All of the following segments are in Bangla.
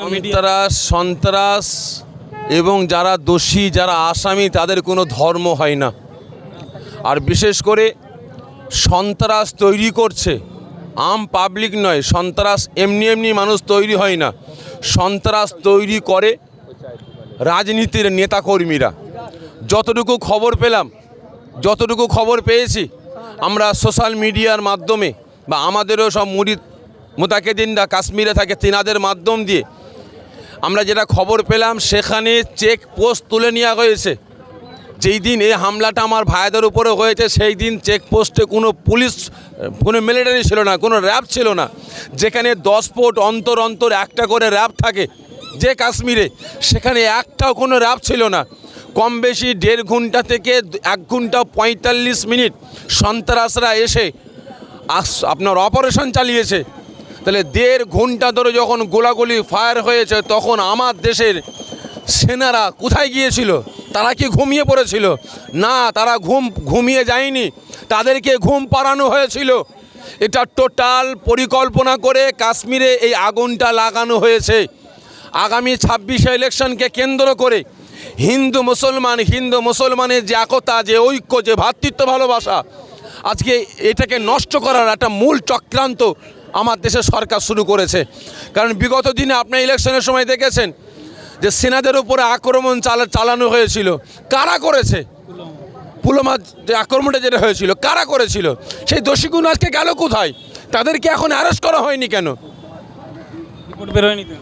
সন্ত্রাস সন্ত্রাস এবং যারা দোষী, যারা আসামি, তাদের কোনো ধর্ম হয় না। আর বিশেষ করে সন্ত্রাস তৈরি করছে, আম পাবলিক নয়, সন্ত্রাস এমনি এমনি মানুষ তৈরি হয় না। সন্ত্রাস তৈরি করে রাজনীতির নেতাকর্মীরা। যতটুকু খবর পেলাম, যতটুকু খবর পেয়েছি, আমরা সোশ্যাল মিডিয়ার মাধ্যমে বা আমাদেরও সব মুড়ি মোতাকেদিনরা কাশ্মীরে থাকে, তিনাদের মাধ্যম দিয়ে আমরা যেটা খবর পেলাম, সেখানে চেক পোস্ট তুলে নেওয়া হয়েছে। যেই দিন এই হামলাটা আমার ভাইদের উপরে হয়েছে, সেই দিন চেকপোস্টে কোনো পুলিশ, কোনো মিলিটারি ছিল না, কোনো র্যাব ছিল না। যেখানে দশ ফুট অন্তর অন্তর একটা করে র্যাব থাকে, যে কাশ্মীরে, সেখানে একটাও কোনো র্যাব ছিল না। কম বেশি দেড় ঘণ্টা থেকে এক ঘণ্টা পঁয়তাল্লিশ মিনিট সন্ত্রাসরা এসে আপনার অপারেশন চালিয়েছে। তাহলে দেড় ঘণ্টা ধরে যখন গোলাগুলি ফায়ার হয়েছে, তখন আমার দেশের সেনারা কোথায় গিয়েছিল? তারা কি ঘুমিয়ে পড়েছিল? না, তারা ঘুম, ঘুমিয়ে যায়নি। তাদেরকে ঘুম পাড়ানো হয়েছিল। এটা টোটাল পরিকল্পনা করে কাশ্মীরে এই আগুনটা লাগানো হয়েছে। আগামী ছাব্বিশে ইলেকশনকে কেন্দ্র করে হিন্দু মুসলমান, হিন্দু মুসলমানের যে একতা, যে ঐক্য, যে ভ্রাতৃত্ব ভালোবাসা, আজকে এটাকে নষ্ট করার একটা মূল চক্রান্ত আমার দেশের সরকার শুরু করেছে। কারণ বিগত দিনে আপনি ইলেকশনের সময় দেখেছেন যে সেনাদের উপরে আক্রমণ চালা চালানো হয়েছিল। কারা করেছে? পুলমা যে আক্রমণটা যেটা হয়েছিল কারা করেছিল? সেই দোষীগুলো আজকে গেল কোথায়? তাদেরকে এখন অ্যারেস্ট করা হয়নি কেন?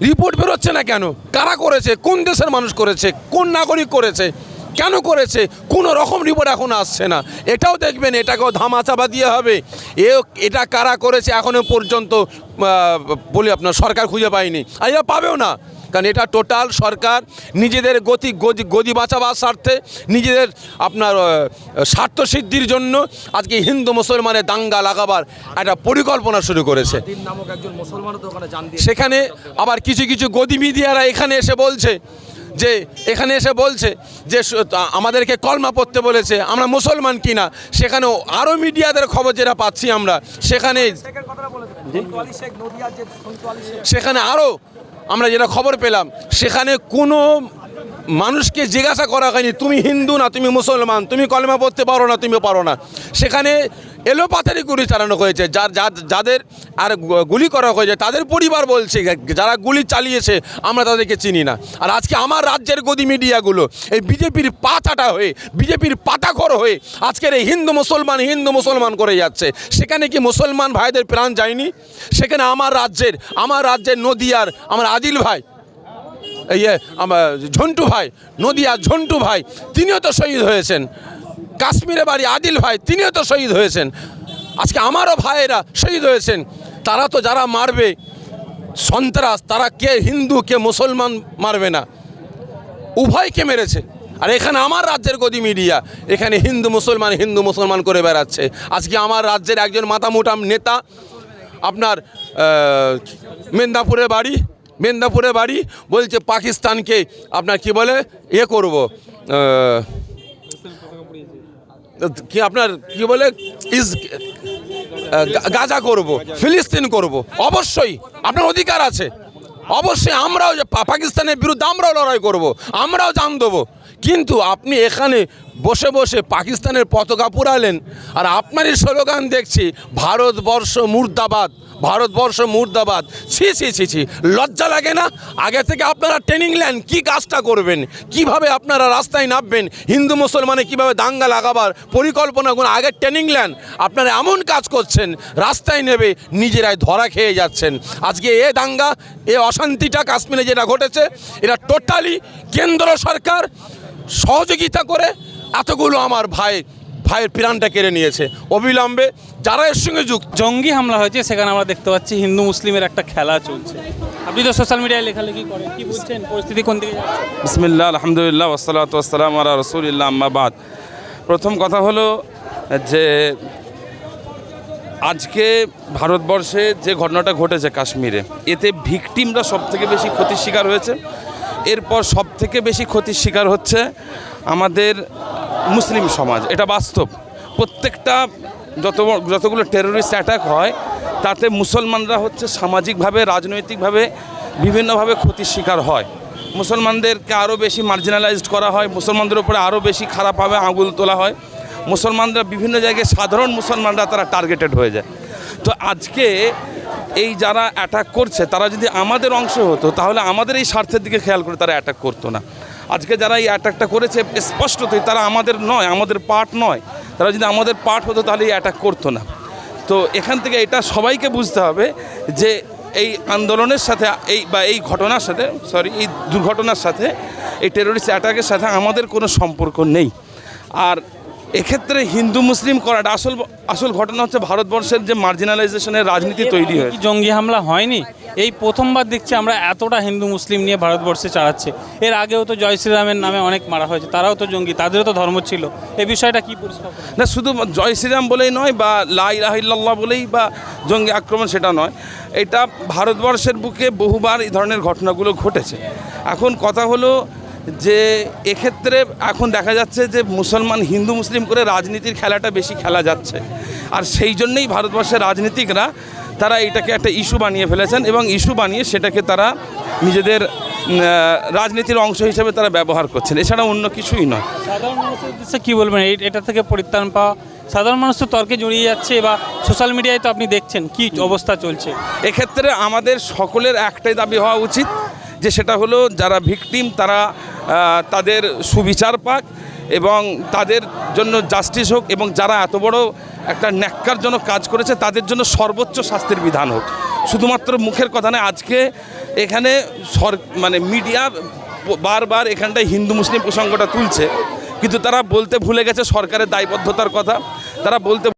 রিপোর্ট বেরোচ্ছে না কেন? কারা করেছে? কোন দেশের মানুষ করেছে? কোন নাগরিক করেছে? কেন করেছে? কোনো রকম রিপোর্ট এখন আসছে না। এটাও দেখবেন এটাকেও ধামাচাপা দিয়ে হবে। এ এটা কারা করেছে এখনও পর্যন্ত বলি আপনার সরকার খুঁজে পায়নি। আর এরা পাবেও না। কারণ এটা টোটাল সরকার নিজেদের গতি গদি গদি বাঁচাবার স্বার্থে নিজেদের আপনার স্বার্থ সিদ্ধির জন্য আজকে হিন্দু মুসলমানের দাঙ্গা লাগাবার একটা পরিকল্পনা শুরু করেছে। সেখানে আবার কিছু কিছু গদি মিডিয়ারা এখানে এসে বলছে যে এখানে এসে বলছে যে আমাদেরকে কলমা পড়তে বলেছে আমরা মুসলমান কিনা? সেখানে আরও মিডিয়াদের খবর যেটা পাচ্ছি আমরা সেখানে সেখানে আরও আমরা যেটা খবর পেলাম সেখানে কোনো মানুষকে জিজ্ঞাসা করা হয়নি, তুমি হিন্দু না, তুমি মুসলমান, তুমি কলমা পড়তে পারো না, তুমি পারো না। সেখানে এলোপাতারি গুলি চালানো হয়েছে, যার যাদের আর গুলি করা হয়েছে, তাদের পরিবার বলছে যারা গুলি চালিয়েছে, আমরা তাদেরকে চিনি না। আর আজকে আমার রাজ্যের গদি মিডিয়াগুলো, এই বিজেপির পাতাটা হয়ে, বিজেপির পাতাখর হয়ে আজকের এই হিন্দু মুসলমান হিন্দু মুসলমান করে যাচ্ছে। সেখানে কি মুসলমান ভাইদের প্রাণ যায়নি? সেখানে আমার রাজ্যের আমার রাজ্যের নদিয়ার আমার আদিল ভাই এই যে আমার ঝন্টু ভাই নদিয়া ঝন্টু ভাই তিনিও তো শহীদ হয়েছেন। কাশ্মীরে বাড়ি আদিল ভাই তিনিও তো শহীদ হয়েছেন। আজকে আমারও ভাইয়েরা শহীদ হয়েছেন। তারা তো যারা মারবে সন্ত্রাস তারা কে হিন্দু কে মুসলমান মারবে না। উভয়কে মেরেছে। আর এখানে আমার রাজ্যের গদি মিডিয়া এখানে হিন্দু মুসলমান হিন্দু মুসলমান করে বেড়াচ্ছে। আজকে আমার রাজ্যের একজন মাতামুটাম নেতা আপনার আহ, মেদিনীপুরে বাড়ি মেদিনীপুরে বাড়ি বলছে পাকিস্তানকে, আপনার কি বলে? এ করব। কি আপনার কি বলে? ইস গাজা করব, ফিলিস্তিন করব। অবশ্যই, আপনার অধিকার আছে। অবশ্যই আমরাও যে পাকিস্তানের বিরুদ্ধে আমরাও লড়াই করব, আমরাও জান দেবো। কিন্তু আপনি এখানে বসে বসে পাকিস্তানের পতাকা পুরালেন। আর আপনারই স্লোগান দেখছি, ভারতবর্ষ মুর্দাবাদ ভারতবর্ষ মুর্দাবাদ। ছি ছি ছি ছি, লজ্জা লাগে না? আগে থেকে আপনারা ট্রেনিং নেন, কী কাজটা করবেন? কীভাবে আপনারা রাস্তায় নামবেন? হিন্দু, মুসলমানে কীভাবে দাঙ্গা লাগাবার পরিকল্পনাগুলো আগে ট্রেনিং নেন, আপনারা এমন কাজ করছেন, রাস্তায় নেবে, নিজেরাই ধরা খেয়ে যাচ্ছেন। আজকে এ দাঙ্গা, এ অশান্তিটা কাশ্মীরে যেটা ঘটেছে, এটা টোটালি কেন্দ্র সরকার সহযোগিতা করে এতগুলো আমার ভাই ভাইয়ের প্রাণটা কেড়ে নিয়েছে। অবিলম্বে যারা এর সঙ্গে যুক্ত জঙ্গি হামলা হয়েছে সেখানে আমরা দেখতে পাচ্ছি হিন্দু মুসলিমের একটা খেলা চলছে। আপনি তো সোশ্যাল মিডিয়ায় লেখালেখি করেন কি বুঝছেন পরিস্থিতি কোন দিকে যাচ্ছে? বিসমিল্লাহ আলহামদুলিল্লাহ ওসালাত ওসালাম আলা রসুলিল্লাহ আম্মাবাদ প্রথম কথা হলো যে আজকে ভারতবর্ষে যে ঘটনাটা ঘটেছে কাশ্মীরে এতে ভিকটিমরা সব থেকে বেশি ক্ষতির শিকার হয়েছে। এরপর সব থেকে বেশি ক্ষতির শিকার হচ্ছে আমাদের মুসলিম সমাজ, এটা বাস্তব। প্রত্যেকটা যত যতগুলো টেরোরিস্ট অ্যাটাক হয়, তাতে মুসলমানরা হচ্ছে সামাজিকভাবে, রাজনৈতিকভাবে বিভিন্নভাবে ক্ষতির শিকার হয়। মুসলমানদেরকে আরও বেশি মার্জিনালাইজড করা হয়, মুসলমানদের উপরে আরও বেশি খারাপভাবে আঙুল তোলা হয়। মুসলমানরা বিভিন্ন জায়গায় সাধারণ মুসলমানরা তারা টার্গেটেড হয়ে যায়। তো আজকে এই যারা অ্যাটাক করছে, তারা যদি আমাদের অংশ হতো, তাহলে আমাদের এই স্বার্থের দিকে খেয়াল করে তারা অ্যাটাক করতো না। আজকে যারা এই অ্যাটাকটা করেছে, স্পষ্টতই তারা আমাদের নয়, আমাদের পার্ট নয়। তারা যদি আমাদের পার্ট হতো, তাহলে এই অ্যাটাক করতো না। তো এখান থেকে এটা সবাইকে বুঝতে হবে যে এই আন্দোলনের সাথে, এই বা এই ঘটনার সাথে সরি এই দুর্ঘটনার সাথে, এই টেরোরিস্ট অ্যাটাকের সাথে আমাদের কোনো সম্পর্ক নেই। আর এক্ষেত্রে হিন্দু মুসলিম করাটা আসল আসল ঘটনা হচ্ছে ভারতবর্ষের যে মার্জিনালাইজেশনের রাজনীতি তৈরি কি হয়েছে। জঙ্গি হামলা হয়নি? এই প্রথমবার দেখছি আমরা এতটা হিন্দু মুসলিম নিয়ে ভারতবর্ষে চালাচ্ছে। এর আগেও তো জয় শ্রীরামের নামে অনেক মারা হয়েছে তারাও তো জঙ্গি তাদেরও তো ধর্ম ছিল। এই বিষয়টা কি পরিষ্কার না শুধু জয় শ্রীরাম বলেই নয় বা লাই রাহিল্লাহ বলেই বা জঙ্গি আক্রমণ সেটা নয় এটা ভারতবর্ষের বুকে বহুবার এই ধরনের ঘটনাগুলো ঘটেছে। এখন কথা হলো যে এক্ষেত্রে এখন দেখা যাচ্ছে যে মুসলমান হিন্দু মুসলিম করে রাজনীতির খেলাটা বেশি খেলা যাচ্ছে। আর সেই জন্যই ভারতবর্ষের রাজনীতিকরা তারা এটাকে একটা ইস্যু বানিয়ে ফেলেছেন এবং ইস্যু বানিয়ে সেটাকে তারা নিজেদের রাজনীতির অংশ হিসেবে তারা ব্যবহার করছেন। এছাড়া অন্য কিছুই নয়। সাধারণ মানুষের উদ্দেশ্যে কী বলবেন? এই এটা থেকে পরিত্রাণ পাওয়া সাধারণ মানুষ তো তর্কে জড়িয়ে যাচ্ছে বা সোশ্যাল মিডিয়ায় তো আপনি দেখছেন কি অবস্থা চলছে। এক্ষেত্রে আমাদের সকলের একটাই দাবি হওয়া উচিত যে সেটা হলো যারা ভিকটিম তারা তাদের সুবিচার পাক এবং তাদের জন্য জাস্টিস হোক এবং যারা এত বড় একটা ন্যাক্কারজনক কাজ করেছে, তাদের জন্য সর্বোচ্চ শাস্তির বিধান হোক। শুধুমাত্র মুখের কথা নয়, আজকে এখানে সর মানে মিডিয়া বারবার এখানটায় হিন্দু মুসলিম প্রসঙ্গটা তুলছে, কিন্তু তারা বলতে ভুলে গেছে সরকারের দায়বদ্ধতার কথা, তারা বলতে